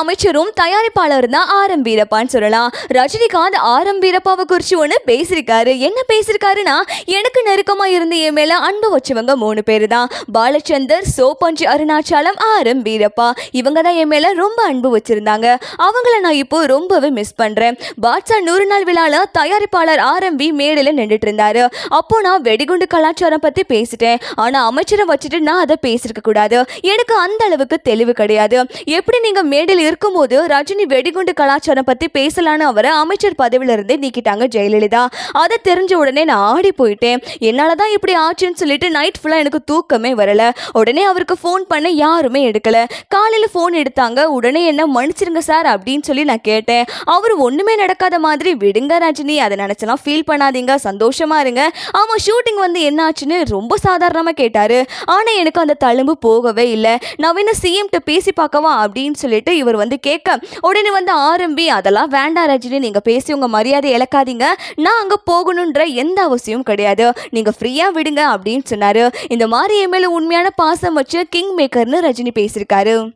அமைச்சரும் தயாரிப்பாளர் தான் ஆரம் வீரப்பான்னு சொல்லலாம். ரஜினிகாந்த் ஆரம் வீரப்பாவை குறிச்சு ஒன்று பேசியிருக்காரு. என்ன பேசியிருக்காருன்னா எனக்கு நெருக்கமாக இருந்து என் மேல அன்பு வச்சவங்க மூணு பேர் தான் பாலச்சந்தர் சோபஞ்சி அருணாச்சலம் ஆரம் வீரப்பா. இவங்க தான் என் மேல ரொம்ப அன்பு வச்சிருந்தாங்க. அவங்கள நான் இப்போ ரொம்பவே மிஸ் பண்ணுறேன் பாட்ஷா நூறு நாள் விழால தயாரிப்பாளர் ஆரம்பி மேடையில் நின்றுட்டு இருந்தாரு. அப்போ நான் வெடிகுண்டு கலாச்சாரம் பற்றி பேசிட்டேன். ஆனால் அமைச்சரை வச்சுட்டு நான் அதை பேசியிருக்க கூடாது. எனக்கு அந்த அளவுக்கு தெளிவு கிடையாது. எப்படி நீங்கள் மேடையில் இருக்கும்போது ரஜினி வெடிகுண்டு கலாச்சாரம் பத்தி பேசலான்னு அவரை அமைச்சர் பதவியில இருந்தே நீக்கிட்டாங்க ஜெயலலிதா. அதை தெரிஞ்ச உடனே நான் ஆடி போயிட்டேன். என்னால் தான் இப்படி ஆச்சுன்னு சொல்லிட்டு நைட் ஃபுல்லா எனக்கு தூக்கமே வரல. உடனே அவருக்கு ஃபோன் பண்ண யாருமே எடுக்கல. காலையில ஃபோன் எடுத்தாங்க. உடனே என்ன மன்னிச்சிருங்க சார் அப்படின்னு சொல்லி நான் கேட்டேன். அவர் ஒண்ணுமே நடக்காத மாதிரி விடுங்க ரஜினி அதை நினைச்சலாம் ஃபீல் பண்ணாதீங்க சந்தோஷமா இருங்க. ஆமா ஷூட்டிங் வந்து என்ன ஆச்சுன்னு ரொம்ப சாதாரணமா கேட்டாரு. ஆனா எனக்கு அந்த தழும்பு போகவே இல்லை. நான் வேணா சிஎம்கிட்ட பேசி பார்க்கவா? அப்படின்னு சொல்லிட்டு இவர் வந்து கேட்க உடனே வந்து ஆரம்பி அதெல்லாம் வேண்டாம் ரஜினி நீங்கள் பேசி உங்க மரியாதை இழக்காதீங்க. நான் அங்கே போகணுன்ற எந்த அவசியமும் கிடையாது. நீங்கள் ஃப்ரீயா விடுங்க அப்படின்னு சொன்னார். இந்த மாதிரி என் உண்மையான பாசம் வச்சு கிங் மேக்கர்னு ரஜினி பேசியிருக்காரு.